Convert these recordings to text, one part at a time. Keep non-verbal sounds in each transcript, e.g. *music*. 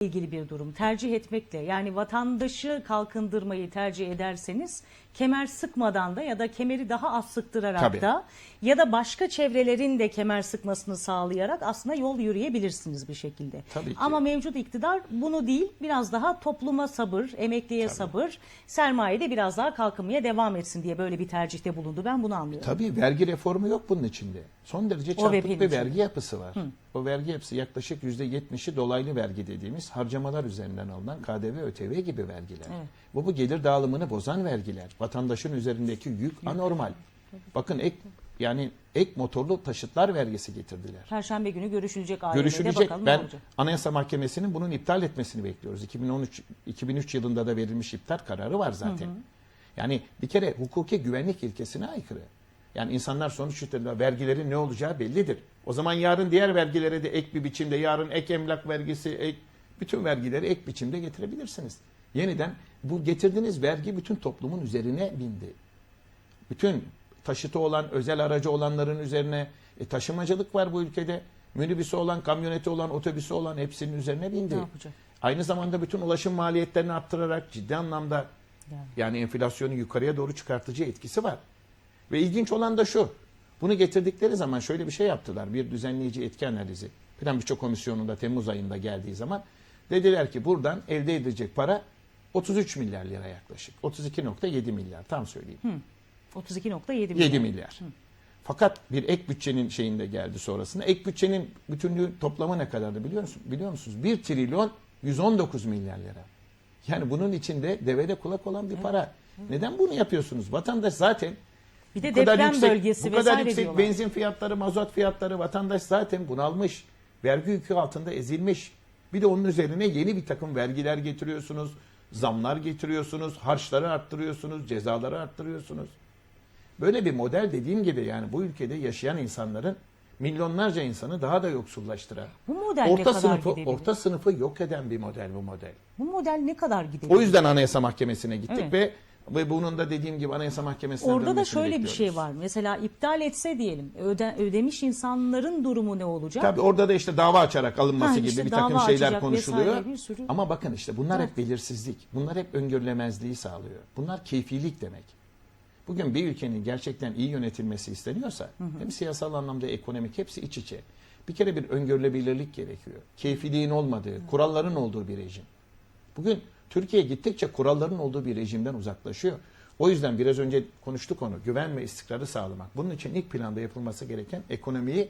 ilgili bir durum. Tercih etmekle yani vatandaşı kalkındırmayı tercih ederseniz kemer sıkmadan da ya da kemeri daha az sıktırarak Tabii. da ya da başka çevrelerin de kemer sıkmasını sağlayarak aslında yol yürüyebilirsiniz bir şekilde. Tabii ki. Ama mevcut iktidar bunu değil biraz daha topluma sabır, emekliye sabır, sermaye de biraz daha kalkınmaya devam etsin diye böyle bir tercihte bulundu. Ben bunu anlıyorum. Tabii vergi reformu yok bunun içinde. Son derece çarpık bir içinde. vergi yapısı var. O vergi yapısı yaklaşık %70'i dolaylı vergi dediğimiz harcamalar üzerinden alınan KDV, ÖTV gibi vergiler. Evet. Bu bu gelir dağılımını bozan vergiler. Vatandaşın üzerindeki yük anormal. Bakın ek yani ek motorlu taşıtlar vergisi getirdiler. Perşembe günü görüşülecek AYM'de Görüşülecek. bakalım ne Ben olacak. Anayasa Mahkemesi'nin bunun iptal etmesini bekliyoruz. 2013 2003 yılında da verilmiş iptal kararı var zaten. Yani bir kere hukuki güvenlik ilkesine aykırı. Yani insanlar sonuç itibariyle vergilerin ne olacağı bellidir. O zaman yarın diğer vergilere de ek bir biçimde, yarın ek emlak vergisi, ek, bütün vergileri ek biçimde getirebilirsiniz. Yeniden bu getirdiğiniz vergi bütün toplumun üzerine bindi. Bütün taşıtı olan, özel aracı olanların üzerine e, taşımacılık var bu ülkede. Minibüsü olan, kamyoneti olan, otobüsü olan hepsinin üzerine bindi. Ne yapacak? Aynı zamanda bütün ulaşım maliyetlerini arttırarak ciddi anlamda Yani. yani enflasyonu yukarıya doğru çıkartıcı etkisi var. Ve ilginç olan da şu. Bunu getirdikleri zaman şöyle bir şey yaptılar. Bir düzenleyici etki analizi. Plan Bütçe Komisyonu'nda Temmuz ayında geldiği zaman dediler ki buradan elde edilecek para 33 milyar lira yaklaşık. 32.7 milyar tam söyleyeyim. 32.7 milyon. 7 milyar. Fakat bir ek bütçenin şeyinde geldi sonrasında. Ek bütçenin bütünlüğü toplamı ne kadardı biliyor musunuz? Biliyor musunuz? 1 trilyon 119 milyar lira. Yani bunun içinde devede kulak olan bir para. Neden bunu yapıyorsunuz? Vatandaş zaten Bir de bu kadar deprem yüksek, bölgesi bu kadar yüksek diyorlar. benzin fiyatları, mazot fiyatları vatandaş zaten bunalmış. Vergi yükü altında ezilmiş. Bir de onun üzerine yeni bir takım vergiler getiriyorsunuz. Zamlar getiriyorsunuz, harçları arttırıyorsunuz, cezaları arttırıyorsunuz. Böyle bir model dediğim gibi yani bu ülkede yaşayan insanların milyonlarca insanı daha da yoksullaştıran, Bu model ne orta kadar sınıfı gidebilir? orta sınıfı yok eden bir model bu model. Bu model ne kadar gidebilir? O yüzden Anayasa Mahkemesi'ne gittik Evet. ve ve bunun da dediğim gibi Anayasa Mahkemesi'ne Orada da şöyle bir bekliyoruz. şey var. Mesela iptal etse diyelim öde, ödemiş insanların durumu ne olacak? Tabii orada da işte dava açarak alınması Ha, gibi işte bir takım şeyler konuşuluyor. bir sürü- Ama bakın işte bunlar Evet. hep belirsizlik. Bunlar hep öngörülemezliği sağlıyor. Bunlar keyfilik demek. Bugün bir ülkenin gerçekten iyi yönetilmesi isteniyorsa hem siyasal anlamda ekonomik hepsi iç içe. Bir kere bir öngörülebilirlik gerekiyor. Keyfiliğin olmadığı, kuralların olduğu bir rejim. Bugün Türkiye gittikçe kuralların olduğu bir rejimden uzaklaşıyor. O yüzden biraz önce konuştuk onu. Güven ve istikrarı sağlamak. Bunun için ilk planda yapılması gereken ekonomiyi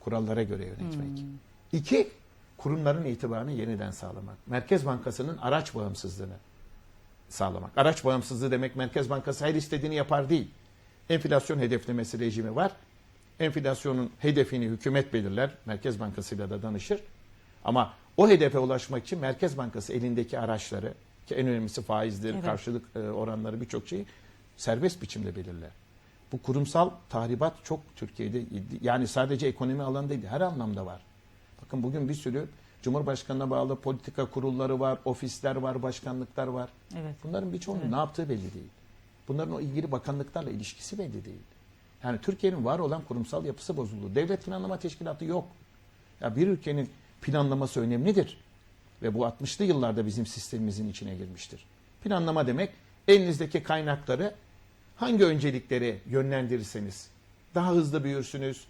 kurallara göre yönetmek. İki, kurumların itibarını yeniden sağlamak. Merkez Bankası'nın araç bağımsızlığını sağlamak. Araç bağımsızlığı demek Merkez Bankası her istediğini yapar değil. Enflasyon hedeflemesi rejimi var. Enflasyonun hedefini hükümet belirler. Merkez Bankası'yla da danışır. Ama o hedefe ulaşmak için Merkez Bankası elindeki araçları ki en önemlisi faizleri, Evet. karşılık e, oranları birçok şeyi serbest biçimde belirler. Bu kurumsal tahribat çok Türkiye'de yani sadece ekonomi alanında değil her anlamda var. Bakın bugün bir sürü Cumhurbaşkanına bağlı politika kurulları var, ofisler var, başkanlıklar var. Evet. Bunların birçoğunun Evet. ne yaptığı belli değil. Bunların o ilgili bakanlıklarla ilişkisi belli değil. Yani Türkiye'nin var olan kurumsal yapısı bozuldu. Devlet Planlama Teşkilatı yok. Ya bir ülkenin planlaması önemlidir. Ve bu 60'lı yıllarda bizim sistemimizin içine girmiştir. Planlama demek elinizdeki kaynakları hangi öncelikleri yönlendirirseniz daha hızlı büyürsünüz,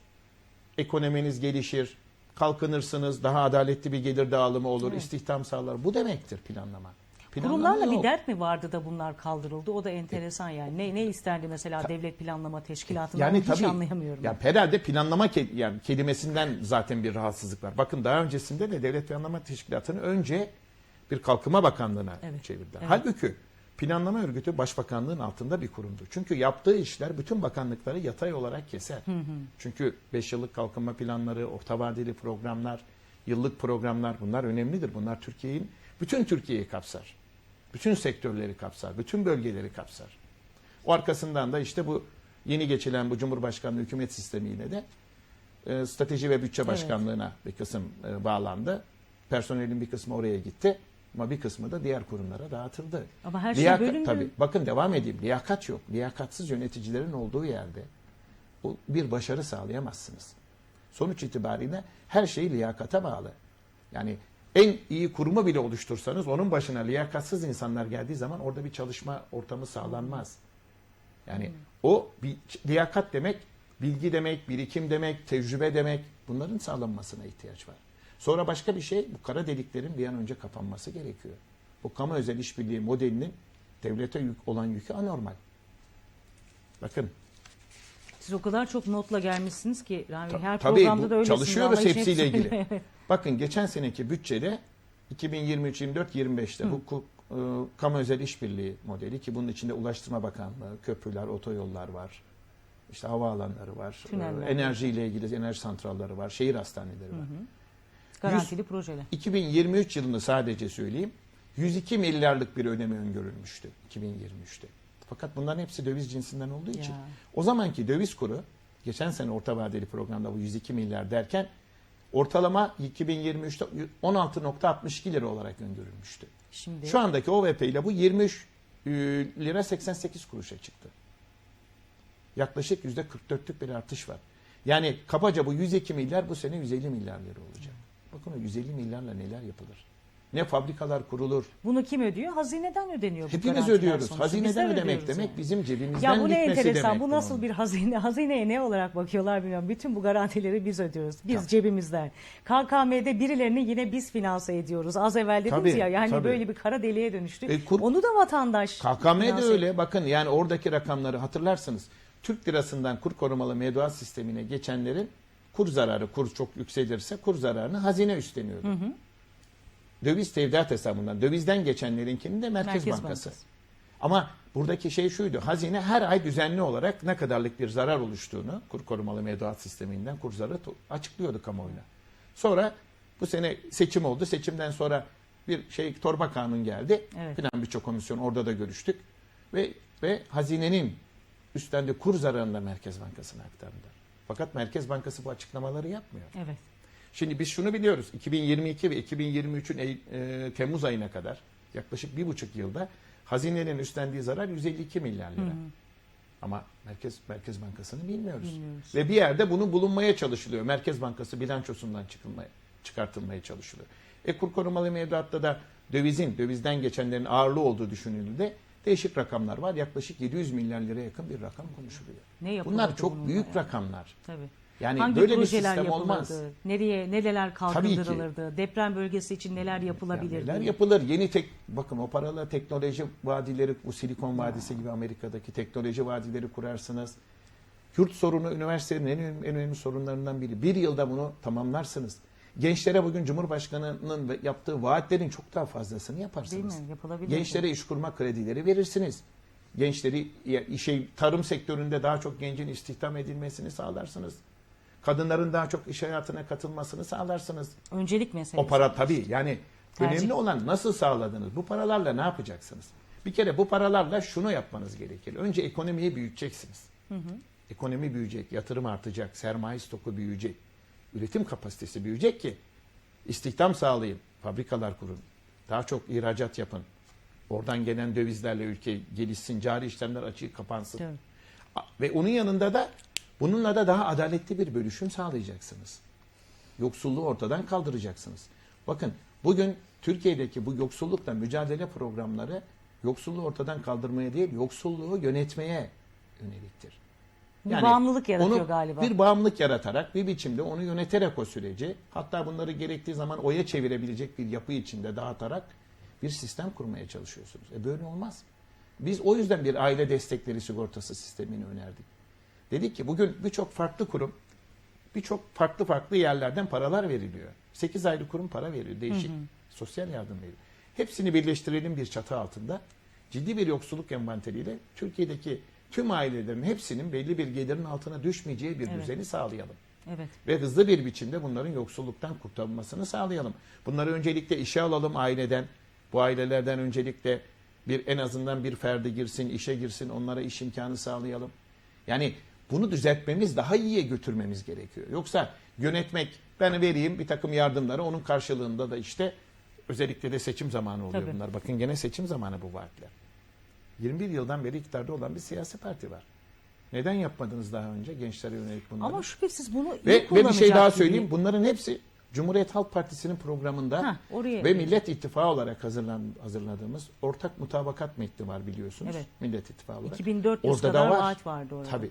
ekonominiz gelişir, kalkınırsınız, daha adaletli bir gelir dağılımı olur, Evet. istihdam sağlar. Bu demektir planlama. Kurumlarla bir dert mi vardı da bunlar kaldırıldı? O da enteresan yani. Ne ne isterdi mesela Devlet Planlama Teşkilatı'ndan Yani hiç tabii anlayamıyorum. ya herhalde planlama ke- yani kelimesinden zaten bir rahatsızlık var. Bakın daha öncesinde de Devlet Planlama Teşkilatı'nı önce bir Kalkınma Bakanlığı'na Evet, çevirdiler. evet. Halbuki planlama örgütü Başbakanlığın altında bir kurumdu. Çünkü yaptığı işler bütün bakanlıkları yatay olarak keser. Çünkü 5 yıllık kalkınma planları, orta vadeli programlar, yıllık programlar bunlar önemlidir. Bunlar Türkiye'nin bütün Türkiye'yi kapsar. Bütün sektörleri kapsar, bütün bölgeleri kapsar. O arkasından da işte bu yeni geçilen bu Cumhurbaşkanlığı hükümet sistemiyle de e, strateji ve bütçe Evet. başkanlığına bir kısım e, bağlandı. Personelin bir kısmı oraya gitti ama bir kısmı da diğer kurumlara dağıtıldı. Ama her şey Liyaka- bölündü. Tabii, bakın devam edeyim. Liyakat yok. Liyakatsız yöneticilerin olduğu yerde bu bir başarı sağlayamazsınız. Sonuç itibariyle her şey liyakata bağlı. Yani en iyi kurumu bile oluştursanız onun başına liyakatsız insanlar geldiği zaman orada bir çalışma ortamı sağlanmaz. Yani o bir liyakat demek, bilgi demek, birikim demek, tecrübe demek bunların sağlanmasına ihtiyaç var. Sonra başka bir şey bu kara deliklerin bir an önce kapanması gerekiyor. Bu kamu özel işbirliği modelinin devlete yük olan yükü anormal. Bakın Siz o kadar çok notla gelmişsiniz ki Rami Ta- her Tabii programda da öylesiniz. çalışıyoruz hepsiyle hep ilgili. *laughs* Bakın geçen seneki bütçede 2023 24 25'te bu ku- e, kamu özel işbirliği modeli ki bunun içinde Ulaştırma Bakanlığı, köprüler, otoyollar var. İşte havaalanları var. Tüneller. e, enerjiyle ilgili enerji santralları var, şehir hastaneleri var. Garantili projeler. 2023 yılını sadece söyleyeyim. 102 milyarlık bir ödeme öngörülmüştü 2023'te. Fakat bunların hepsi döviz cinsinden olduğu için Ya. o zamanki döviz kuru geçen sene orta vadeli programda bu 102 milyar derken ortalama 2023'te 16.62 lira olarak öngörülmüştü. Şimdi Şu andaki OVP ile bu 23 e, lira 88 kuruşa çıktı. Yaklaşık %44'lük bir artış var. Yani kabaca bu 102 milyar bu sene 150 milyar lira olacak. Bakın o 150 milyarla neler yapılır. Ne fabrikalar kurulur. bunu kim ödüyor? Hazineden ödeniyor bu Hepimiz garantiler ödüyoruz. sonuçta. Hazineden Bizler ödemek ödüyoruz demek yani. bizim cebimizden Ya bu ne gitmesi enteresan. demek. Bu bunun. nasıl bir hazine? *laughs* Hazineye ne olarak bakıyorlar bilmiyorum. Bütün bu garantileri biz ödüyoruz. Biz Tabii. cebimizden. KKM'de birilerini yine biz finanse ediyoruz. Az evvel dediniz Tabii, ya yani tabii. böyle bir kara deliğe dönüştü. E, kur- Onu da vatandaş KKM de finanse öyle. Bakın yani oradaki rakamları hatırlarsınız. Türk lirasından kur korumalı mevduat sistemine geçenlerin kur zararı, kur çok yükselirse kur zararını hazine üstleniyordu. Döviz tevdiat hesabından, dövizden geçenlerinkini de Merkez, Merkez Bankası. Bankası. Ama buradaki şey şuydu. Hazine her ay düzenli olarak ne kadarlık bir zarar oluştuğunu kur korumalı mevduat sisteminden kur zararı açıklıyordu kamuoyuna. Sonra bu sene seçim oldu. Seçimden sonra bir şey torba kanun geldi. Evet. Plan birçok komisyon orada da görüştük. Ve ve hazinenin üstlendiği kur zararını da Merkez Bankası'na aktardılar. Fakat Merkez Bankası bu açıklamaları yapmıyor. Evet. Şimdi biz şunu biliyoruz. 2022 ve 2023'ün Ey- e, Temmuz ayına kadar yaklaşık bir buçuk yılda hazinenin üstlendiği zarar 152 milyar lira. Ama Merkez Merkez Bankası'nı bilmiyoruz. Bilmiyoruz. Ve bir yerde bunu bulunmaya çalışılıyor. Merkez Bankası bilançosundan çıkılmaya, çıkartılmaya çalışılıyor. E kur korumalı mevduatta da dövizin, dövizden geçenlerin ağırlığı olduğu düşünüldüğünde değişik rakamlar var. Yaklaşık 700 milyar liraya yakın bir rakam konuşuluyor. Ne Bunlar çok bununla büyük yani? rakamlar. Tabii. Yani Hangi böyle bir projeler sistem yapılırdı? olmaz. Nereye neler ki. kaldırılırdı? Deprem bölgesi için neler Ya yapılabilirdi? neler yapılır? Yeni tek bakın o paralar teknoloji vadileri bu Silikon Vadisi gibi Amerika'daki teknoloji vadileri kurarsınız. Yurt sorunu üniversitenin en önemli, en önemli sorunlarından biri. Bir yılda bunu tamamlarsınız. Gençlere bugün Cumhurbaşkanı'nın yaptığı vaatlerin çok daha fazlasını Değil yaparsınız. mi? Yapılabilir. Gençlere iş kurma kredileri verirsiniz. Gençleri şey tarım sektöründe daha çok gencin istihdam edilmesini sağlarsınız. Kadınların daha çok iş hayatına katılmasını sağlarsınız. Öncelik meselesi. O para tabii yani Tercih. önemli olan nasıl sağladınız? Bu paralarla ne yapacaksınız? Bir kere bu paralarla şunu yapmanız gerekir. Önce ekonomiyi büyüteceksiniz. Ekonomi büyüyecek, yatırım artacak, sermaye stoku büyüyecek, üretim kapasitesi büyüyecek ki istihdam sağlayın, fabrikalar kurun, daha çok ihracat yapın. Oradan gelen dövizlerle ülke gelişsin, cari işlemler açığı kapansın. A- Ve onun yanında da bununla da daha adaletli bir bölüşüm sağlayacaksınız. Yoksulluğu ortadan kaldıracaksınız. Bakın bugün Türkiye'deki bu yoksullukla mücadele programları yoksulluğu ortadan kaldırmaya değil, yoksulluğu yönetmeye yöneliktir. Bir bağımlılık yaratıyor onu galiba. Bir bağımlılık yaratarak bir biçimde onu yöneterek o süreci hatta bunları gerektiği zaman oya çevirebilecek bir yapı içinde dağıtarak bir sistem kurmaya çalışıyorsunuz. E böyle olmaz. Biz o yüzden bir aile destekleri sigortası sistemini önerdik. Dedik ki bugün birçok farklı kurum birçok farklı farklı yerlerden paralar veriliyor. 8 ayrı kurum para veriyor. Değişik sosyal yardım veriyor. Hepsini birleştirelim bir çatı altında. Ciddi bir yoksulluk envanteriyle Türkiye'deki tüm ailelerin hepsinin belli bir gelirin altına düşmeyeceği bir Evet. düzeni sağlayalım. Evet. Ve hızlı bir biçimde bunların yoksulluktan kurtarılmasını sağlayalım. Bunları öncelikle işe alalım aileden. Bu ailelerden öncelikle bir en azından bir ferdi girsin, işe girsin, onlara iş imkanı sağlayalım. Yani bunu düzeltmemiz, daha iyiye götürmemiz gerekiyor. Yoksa yönetmek, ben vereyim bir takım yardımları, onun karşılığında da işte özellikle de seçim zamanı oluyor Tabii. bunlar. Bakın gene seçim zamanı bu vaatler. 21 yıldan beri iktidarda olan bir siyasi parti var. Neden yapmadınız daha önce gençlere yönelik bunları? Ama şüphesiz bunu Ve, ve bir şey daha gibi. söyleyeyim. Bunların hepsi Cumhuriyet Halk Partisi'nin programında Hah, oraya- ve Millet İttifakı olarak hazırlan, hazırladığımız ortak mutabakat metni var biliyorsunuz. Evet. Millet İttifakı olarak. 2400 Orada da kadar var. vaat vardı orada. Tabii.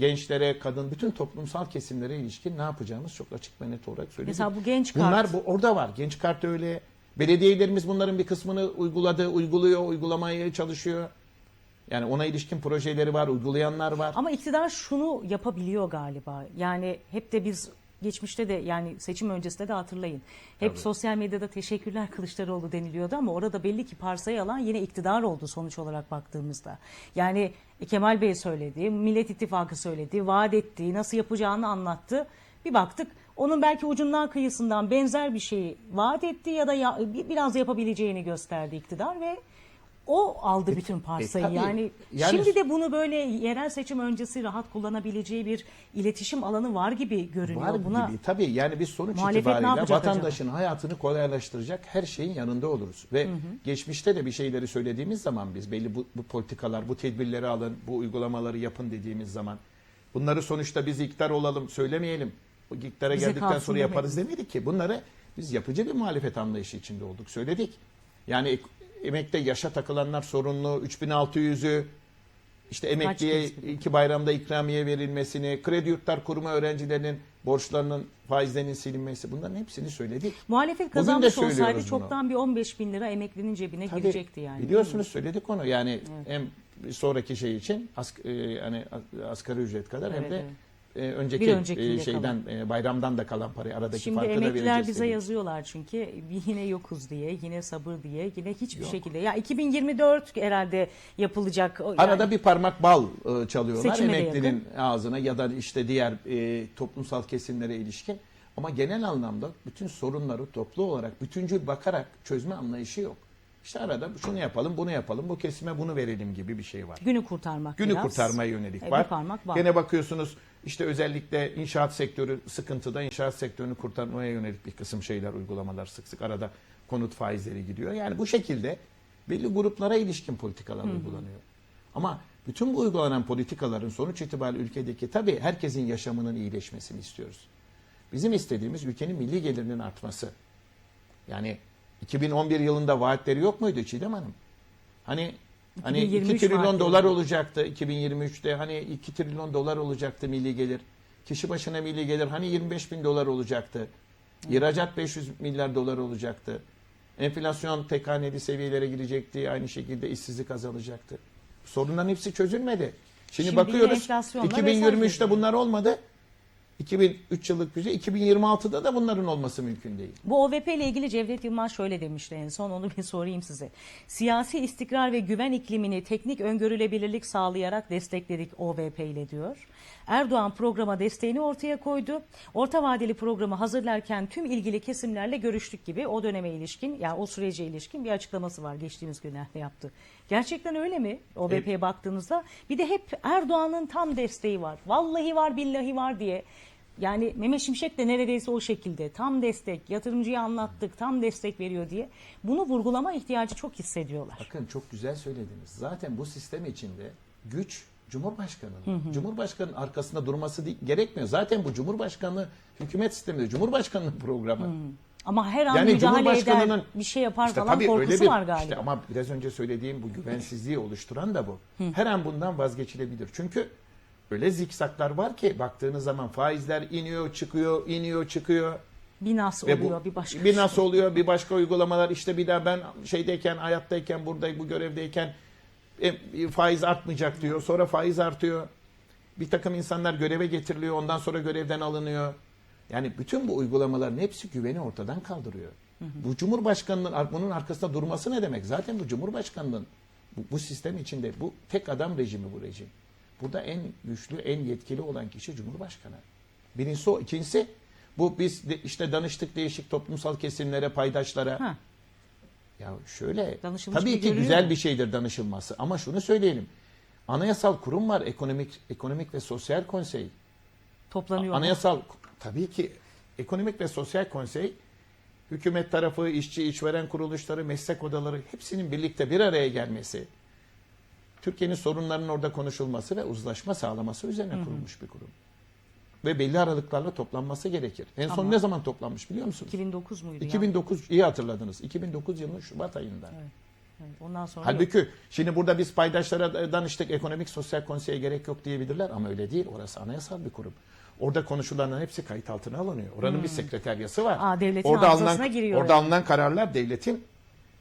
Gençlere, kadın, bütün toplumsal kesimlere ilişkin ne yapacağımız çok açık ve net olarak söyledik. Mesela bu genç kart. Bunlar bu orada var. Genç kart öyle. Belediyelerimiz bunların bir kısmını uyguladı, uyguluyor, uygulamaya çalışıyor. Yani ona ilişkin projeleri var, uygulayanlar var. Ama iktidar şunu yapabiliyor galiba. Yani hep de biz geçmişte de yani seçim öncesinde de hatırlayın. Hep Tabii. sosyal medyada teşekkürler Kılıçdaroğlu deniliyordu ama orada belli ki parsayı alan yine iktidar oldu sonuç olarak baktığımızda. Yani Kemal Bey söyledi, Millet İttifakı söyledi, vaat etti, nasıl yapacağını anlattı. Bir baktık onun belki ucundan kıyısından benzer bir şeyi vaat etti ya da ya, bir- biraz yapabileceğini gösterdi iktidar ve o aldı bütün parsayı. e, tabii. yani, Yani- şimdi de bunu böyle yerel seçim öncesi rahat kullanabileceği bir iletişim alanı var gibi görünüyor. Var Buna gibi. Tabii yani biz sonuç itibariyle vatandaşın hayatını kolaylaştıracak her şeyin yanında oluruz. Ve geçmişte de bir şeyleri söylediğimiz zaman biz belli bu, bu politikalar, bu tedbirleri alın, bu uygulamaları yapın dediğimiz zaman bunları sonuçta biz iktidar olalım söylemeyelim. İktidara Bize geldikten sonra yaparız demedik ki. Bunları biz yapıcı bir muhalefet anlayışı içinde olduk. Söyledik. Yani emekte yaşa takılanlar sorunlu, 3600'ü işte emekliye iki bayramda ikramiye verilmesini, kredi yurtlar kurumu öğrencilerinin borçlarının faizlerinin silinmesi bunların hepsini söyledik. muhalefet kazanmış olsaydı bunu. çoktan bir 15 bin lira emeklinin cebine Tabii, girecekti yani. Biliyorsunuz söyledik onu yani hem bir sonraki şey için as, e, hani as- asgari ücret kadar hem Evet, de evet. E, önceki Bir öncekiyle e, şeyden e, bayramdan da kalan parayı aradaki Şimdi farkı da emekliler vereceğiz bize dedik. yazıyorlar çünkü yine yokuz diye, yine sabır diye, yine hiçbir Yok. şekilde. Ya 2024 herhalde yapılacak. yani- Arada bir parmak bal e, çalıyorlar Seçime emeklinin ağzına ya da işte diğer e, toplumsal kesimlere ilişkin. Ama genel anlamda bütün sorunları toplu olarak bütüncül bakarak çözme anlayışı yok. İşte arada şunu yapalım, bunu yapalım, bu kesime bunu verelim gibi bir şey var. günü kurtarmak Günü biraz. kurtarmaya yönelik E, bir var. parmak var. Gene bakıyorsunuz işte özellikle inşaat sektörü sıkıntıda inşaat sektörünü kurtarmaya yönelik bir kısım şeyler uygulamalar sık sık arada konut faizleri gidiyor. Yani bu şekilde belli gruplara ilişkin politikalar uygulanıyor. Ama bütün bu uygulanan politikaların sonuç itibariyle ülkedeki tabii herkesin yaşamının iyileşmesini istiyoruz. Bizim istediğimiz ülkenin milli gelirinin artması. Yani 2011 yılında vaatleri yok muydu Çiğdem Hanım? Hani hani 2 2023 trilyon dolar olacaktı 2023'te hani 2 trilyon dolar olacaktı milli gelir. Kişi başına milli gelir hani 25 bin dolar olacaktı. İhracat 500 milyar dolar olacaktı. Enflasyon tek haneli seviyelere girecekti. Aynı şekilde işsizlik azalacaktı. Sorunların hepsi çözülmedi. Şimdi, Şimdi bakıyoruz enflasyonla 2023'te vesaire bunlar olmadı. 2003 yıllık düzey 2026'da da bunların olması mümkün değil. Bu OVP ile ilgili Cevdet Yılmaz şöyle demişti en son onu bir *laughs* sorayım size. Siyasi istikrar ve güven iklimini teknik öngörülebilirlik sağlayarak destekledik OVP ile diyor. Erdoğan programa desteğini ortaya koydu. Orta vadeli programı hazırlarken tüm ilgili kesimlerle görüştük gibi o döneme ilişkin yani o sürece ilişkin bir açıklaması var geçtiğimiz günlerde yaptı. Gerçekten öyle mi OVP'ye baktığınızda? Bir de hep Erdoğan'ın tam desteği var. Vallahi var billahi var diye yani Mehmet Şimşek de neredeyse o şekilde tam destek, yatırımcıya anlattık, tam destek veriyor diye bunu vurgulama ihtiyacı çok hissediyorlar. Bakın çok güzel söylediniz. Zaten bu sistem içinde güç Cumhurbaşkanı'nın. Cumhurbaşkanı'nın arkasında durması gerekmiyor. Zaten bu Cumhurbaşkanı hükümet sistemi, Cumhurbaşkanı'nın programı. Ama her an Yani müdahale eder, bir şey yapar İşte falan tabii korkusu öyle bir, var galiba. işte ama biraz önce söylediğim bu güvensizliği oluşturan da bu. Her an bundan vazgeçilebilir. Çünkü öyle zikzaklar var ki baktığınız zaman faizler iniyor, çıkıyor, iniyor, çıkıyor. bir nas Ve bu- oluyor bir başka bir şey. nasıl oluyor bir başka uygulamalar işte bir daha ben şeydeyken hayattayken burada bu görevdeyken e, faiz artmayacak diyor sonra faiz artıyor bir takım insanlar göreve getiriliyor ondan sonra görevden alınıyor yani bütün bu uygulamaların hepsi güveni ortadan kaldırıyor. Bu Cumhurbaşkanının bunun arkasında durması ne demek? Zaten bu Cumhurbaşkanının bu, bu sistem içinde bu tek adam rejimi bu rejim. Burada en güçlü, en yetkili olan kişi Cumhurbaşkanı. Birincisi o. İkincisi bu biz de işte danıştık değişik toplumsal kesimlere, paydaşlara. Ha. Ya şöyle Danışılmış tabii ki güzel mu? bir şeydir danışılması ama şunu söyleyelim. Anayasal kurum var ekonomik ekonomik ve sosyal konsey. toplanıyor. Anayasal tabii ki ekonomik ve sosyal konsey hükümet tarafı, işçi, işveren kuruluşları, meslek odaları hepsinin birlikte bir araya gelmesi, Türkiye'nin sorunlarının orada konuşulması ve uzlaşma sağlaması üzerine kurulmuş bir kurum. ve belli aralıklarla toplanması gerekir. En son Ama- ne zaman toplanmış biliyor musunuz? 2009 muydu ya? 2009 iyi hatırladınız. 2009 yılının Şubat ayında. Evet, ondan sonra yok. Halbuki şimdi burada biz paydaşlara danıştık ekonomik sosyal konseye gerek yok diyebilirler ama öyle değil. Orası anayasal bir kurum. Orada konuşulanların hepsi kayıt altına alınıyor. Oranın bir sekreteryası var. Hmm. Aa, devletin orada alınan, giriyor Orada yani. alınan kararlar devletin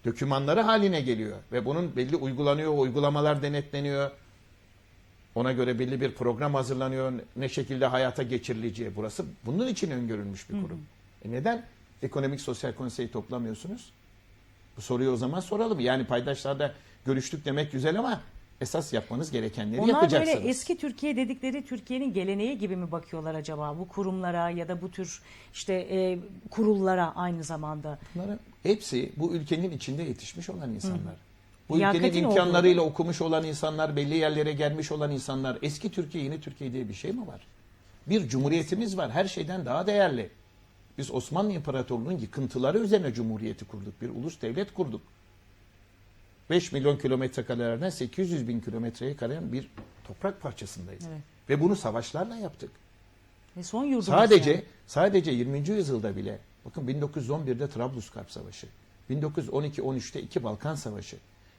dokümanları haline geliyor ve bunun belli uygulanıyor, uygulamalar denetleniyor. Ona göre belli bir program hazırlanıyor. Ne şekilde hayata geçirileceği. Burası bunun için öngörülmüş bir kurum. E neden ekonomik sosyal konseyi toplamıyorsunuz? Bu soruyu o zaman soralım. Yani paydaşlarda görüştük demek güzel ama esas yapmanız gerekenleri Onlar yapacaksınız. böyle eski Türkiye dedikleri Türkiye'nin geleneği gibi mi bakıyorlar acaba bu kurumlara ya da bu tür işte e, kurullara aynı zamanda? Bunların hepsi bu ülkenin içinde yetişmiş olan insanlar. Bu Liyakatin ülkenin imkanlarıyla okumuş olan insanlar, belli yerlere gelmiş olan insanlar. Eski Türkiye, yeni Türkiye diye bir şey mi var? Bir cumhuriyetimiz var. Her şeyden daha değerli. Biz Osmanlı İmparatorluğu'nun yıkıntıları üzerine cumhuriyeti kurduk. Bir ulus devlet kurduk. 5 milyon kilometre karelerden 800 bin kilometreye karen bir toprak parçasındayız. Evet. Ve bunu savaşlarla yaptık. Ve son yurdumuz Sadece yani. sadece 20. yüzyılda bile bakın 1911'de Trablusgarp Savaşı, 1912-13'te iki Balkan Savaşı,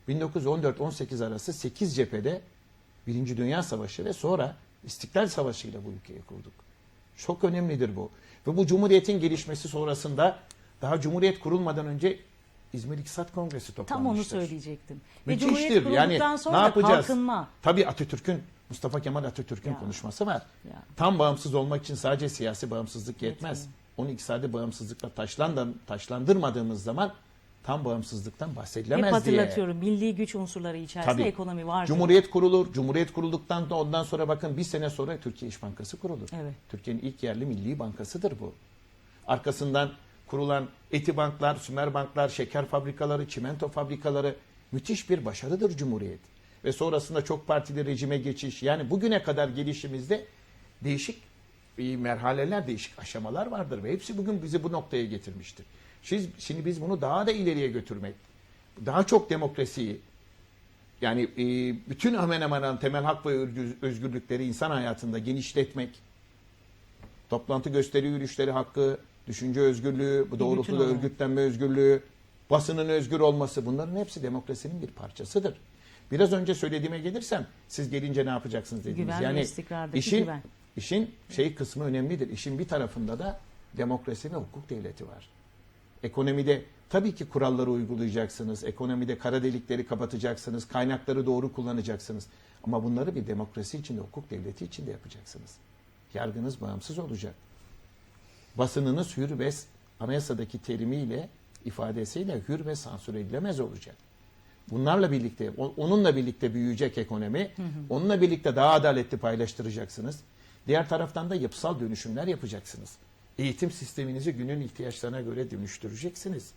1914-18 arası 8 cephede Birinci Dünya Savaşı ve sonra İstiklal Savaşı ile bu ülkeyi kurduk. Çok önemlidir bu. Ve bu Cumhuriyet'in gelişmesi sonrasında daha Cumhuriyet kurulmadan önce İzmir İktisat Kongresi Tam toplanmıştır. onu söyleyecektim. Ve Müthiştir. Cumhuriyet Yani kurulduktan ne yapacağız? kalkınma. Tabii Atatürk'ün, Mustafa Kemal Atatürk'ün konuşması var. Ya. Tam bağımsız olmak için sadece siyasi bağımsızlık yetmez. Yetmiyor. Onu iktisadi bağımsızlıkla taşlandan, taşlandırmadığımız zaman tam bağımsızlıktan bahsedilemez Hep diye. hatırlatıyorum. Milli güç unsurları içerisinde Tabii. ekonomi var. Cumhuriyet kurulur. Cumhuriyet kurulduktan da ondan sonra bakın bir sene sonra Türkiye İş Bankası kurulur. Evet. Türkiye'nin ilk yerli milli bankasıdır bu. Arkasından kurulan Etibanklar, Sümer Banklar, şeker fabrikaları, çimento fabrikaları müthiş bir başarıdır Cumhuriyet. Ve sonrasında çok partili rejime geçiş yani bugüne kadar gelişimizde değişik e, merhaleler, değişik aşamalar vardır ve hepsi bugün bizi bu noktaya getirmiştir. Şimdi, şimdi biz bunu daha da ileriye götürmek, daha çok demokrasiyi, yani e, bütün hemen hemen temel hak ve özgür- özgürlükleri insan hayatında genişletmek, toplantı gösteri yürüyüşleri hakkı, düşünce özgürlüğü, bu doğrultuda örgütlenme özgürlüğü, basının özgür olması bunların hepsi demokrasinin bir parçasıdır. Biraz önce söylediğime gelirsem siz gelince ne yapacaksınız dediniz. Güven ve yani istikrardaki işin güven. İşin şey kısmı önemlidir. İşin bir tarafında da demokrasi ve hukuk devleti var. Ekonomide tabii ki kuralları uygulayacaksınız. Ekonomide kara delikleri kapatacaksınız. Kaynakları doğru kullanacaksınız. Ama bunları bir demokrasi içinde, hukuk devleti içinde yapacaksınız. Yargınız bağımsız olacak. Basınınız hür ve anayasadaki terimiyle, ifadesiyle hür ve sansür edilemez olacak. Bunlarla birlikte, onunla birlikte büyüyecek ekonomi, onunla birlikte daha adaletli paylaştıracaksınız. Diğer taraftan da yapısal dönüşümler yapacaksınız. Eğitim sisteminizi günün ihtiyaçlarına göre dönüştüreceksiniz.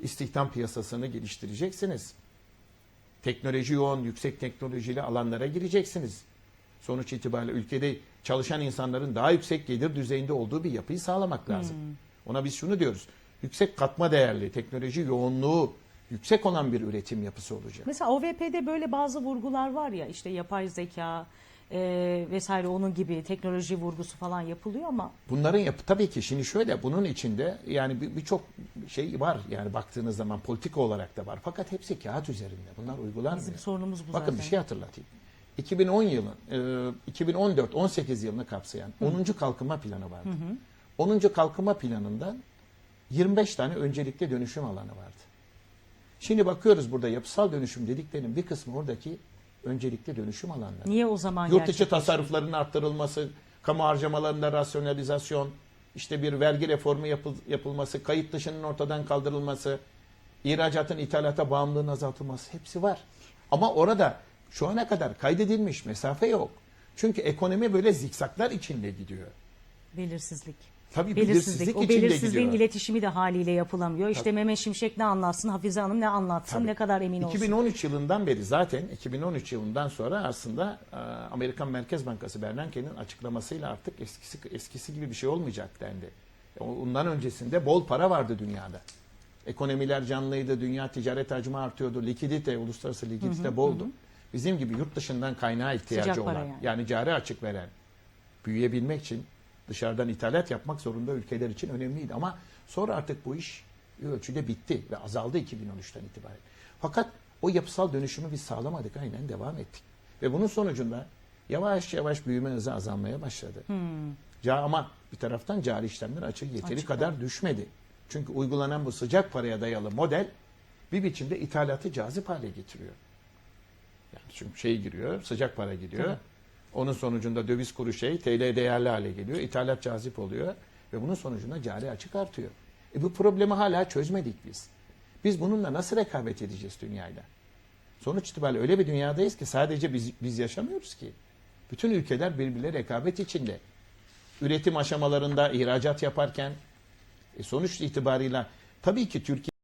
İstihdam piyasasını geliştireceksiniz. Teknoloji yoğun, yüksek teknolojili alanlara gireceksiniz. Sonuç itibariyle ülkede çalışan insanların daha yüksek gelir düzeyinde olduğu bir yapıyı sağlamak lazım. Ona biz şunu diyoruz. Yüksek katma değerli, teknoloji yoğunluğu yüksek olan bir üretim yapısı olacak. Mesela OVP'de böyle bazı vurgular var ya işte yapay zeka e, vesaire onun gibi teknoloji vurgusu falan yapılıyor ama Bunların yapı tabii ki şimdi şöyle bunun içinde yani bir- birçok şey var yani baktığınız zaman politika olarak da var. Fakat hepsi kağıt üzerinde. Bunlar uygulanmıyor. bizim sorunumuz bu Bakın zaten. bir şey hatırlatayım. 2010 yılın, e, 2014-18 yılını kapsayan 10. kalkınma planı vardı. 10. kalkınma planında 25 tane öncelikli dönüşüm alanı vardı. Şimdi bakıyoruz burada yapısal dönüşüm dediklerinin bir kısmı oradaki öncelikli dönüşüm alanları. Niye o zaman Yurt dışı gerçekleşmiyor? tasarrufların arttırılması, kamu harcamalarında rasyonalizasyon, işte bir vergi reformu yapıl- yapılması, kayıt dışının ortadan kaldırılması, ihracatın ithalata bağımlılığın azaltılması hepsi var. Ama orada şu ana kadar kaydedilmiş mesafe yok. Çünkü ekonomi böyle zikzaklar içinde gidiyor. Belirsizlik. Tabii Belirsizlik. belirsizlik O belirsizliğin iletişimi de haliyle yapılamıyor. İşte Mehmet Şimşek ne anlatsın, Hafize Hanım ne anlatsın, Tabii. ne kadar emin olsun. 2013 yılından beri zaten 2013 yılından sonra aslında e, Amerikan Merkez Bankası Bernanke'nin açıklamasıyla artık eskisi eskisi gibi bir şey olmayacak dendi. E, Ondan öncesinde bol para vardı dünyada. Ekonomiler canlıydı, dünya ticaret hacmi artıyordu, likidite, uluslararası likidite boldu. Bizim gibi yurt dışından kaynağa ihtiyacı Sıcak olan, yani. yani cari açık veren, büyüyebilmek için Dışarıdan ithalat yapmak zorunda ülkeler için önemliydi ama sonra artık bu iş ölçüde bitti ve azaldı 2013'ten itibaren. Fakat o yapısal dönüşümü biz sağlamadık aynen devam ettik. Ve bunun sonucunda yavaş yavaş büyüme hızı azalmaya başladı. Ca ama bir taraftan cari işlemler açığı yeteri Açık, kadar düşmedi. Çünkü uygulanan bu sıcak paraya dayalı model bir biçimde ithalatı cazip hale getiriyor. Yani çünkü şey giriyor, sıcak para gidiyor. Tabii. Onun sonucunda döviz kuru şey, TL değerli hale geliyor. İthalat cazip oluyor ve bunun sonucunda cari açık artıyor. E bu problemi hala çözmedik biz. Biz bununla nasıl rekabet edeceğiz dünyayla? Sonuç itibariyle öyle bir dünyadayız ki sadece biz, biz yaşamıyoruz ki. Bütün ülkeler birbirle rekabet içinde. Üretim aşamalarında ihracat yaparken e sonuç itibarıyla tabii ki Türkiye